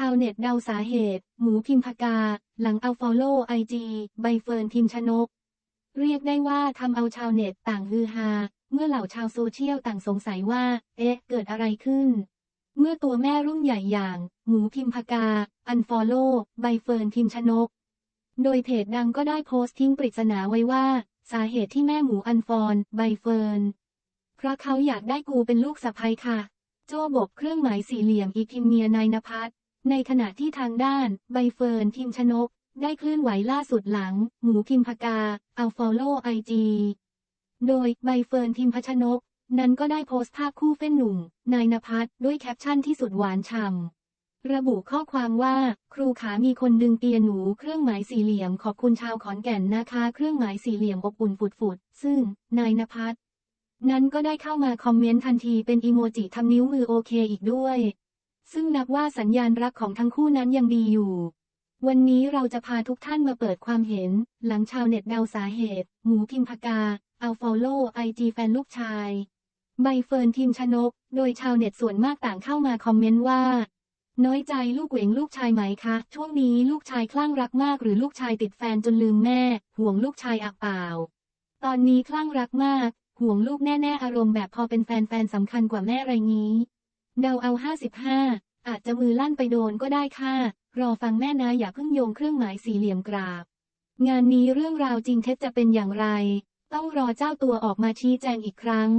ชาวเน็ตเดาสาเหตุ หมูพิมพากา หลังเอาฟอลโล่ไอจีใบเฟิร์นทิมชนก เรียกได้ว่าทำเอาชาวเน็ตต่างฮือฮา เมื่อเหล่าชาวโซเชียลต่างสงสัยว่า เอ๊ะ เกิดอะไรขึ้น เมื่อตัวแม่รุ่นใหญ่อย่าง หมูพิมพากา อันฟอลโล่ใบเฟิร์นทิมชนก โดยเพจดังก็ได้โพสต์ทิ้งปริศนาไว้ว่า สาเหตุที่แม่หมูอันฟอนใบเฟิร์นเพราะเขาอยากได้กูเป็นลูกสะใภ้ค่ะ โจ้บกเครื่องหมายสี่เหลี่ยมอีพิมเมียนายนภัส ในขณะที่ทางด้าน ใบเฟิร์นทิมชนก ได้เคลื่อนไหวล่าสุดหลัง หมูพิมพากา เอาฟอลโล่ไอจีโดยใบเฟิร์นทิมพชนก นั้นก็ได้โพสต์ภาพคู่เฟ้นหนุ่ม นายนภัสด้วยแคปชั่นที่สุดหวานฉ่ำระบุข้อความว่า ครูขามีคนดึงเตียหนู เครื่องหมายสี่เหลี่ยมขอบคุณชาวขอนแก่นนะคะ เครื่องหมายสี่เหลี่ยมอบอุ่นฝุดๆซึ่ง นายนภัสนั้นก็ได้เข้ามาคอมเมนต์ทันทีเป็นอีโมจิทำนิ้วมือโอเคอีกด้วย ซึ่งนับว่าสัญญาณรักของทั้งคู่นั้นยังดีอยู่ วันนี้เราจะพาทุกท่านมาเปิดความเห็น หลังชาวเน็ตเดาสาเหตุ หมูพิมพากา เอาฟอลโล่ไอจีแฟนลูกชาย ใบเฟิร์นทีมชนก โดยชาวเน็ตส่วนมากต่างเข้ามาคอมเมนต์ว่า น้อยใจลูกเหวงลูกชายไหมคะ ช่วงนี้ลูกชายคลั่งรักมากหรือลูกชายติดแฟนจนลืมแม่ ห่วงลูกชายอักเปล่า ตอนนี้คลั่งรักมาก ห่วงลูกแน่ๆอารมณ์แบบพอเป็นแฟนแฟนสำคัญกว่าแม่ไรงี้ เดาเอาห้าสิบห้าอาจจะมือลั่นไปโดนก็ได้ค่ะ รอฟังแม่นะอย่าเพิ่งโยงเครื่องหมายสี่เหลี่ยมกราบ งานนี้เรื่องราวจริงเท็จจะเป็นอย่างไร ต้องรอเจ้าตัวออกมาชี้แจงอีกครั้ง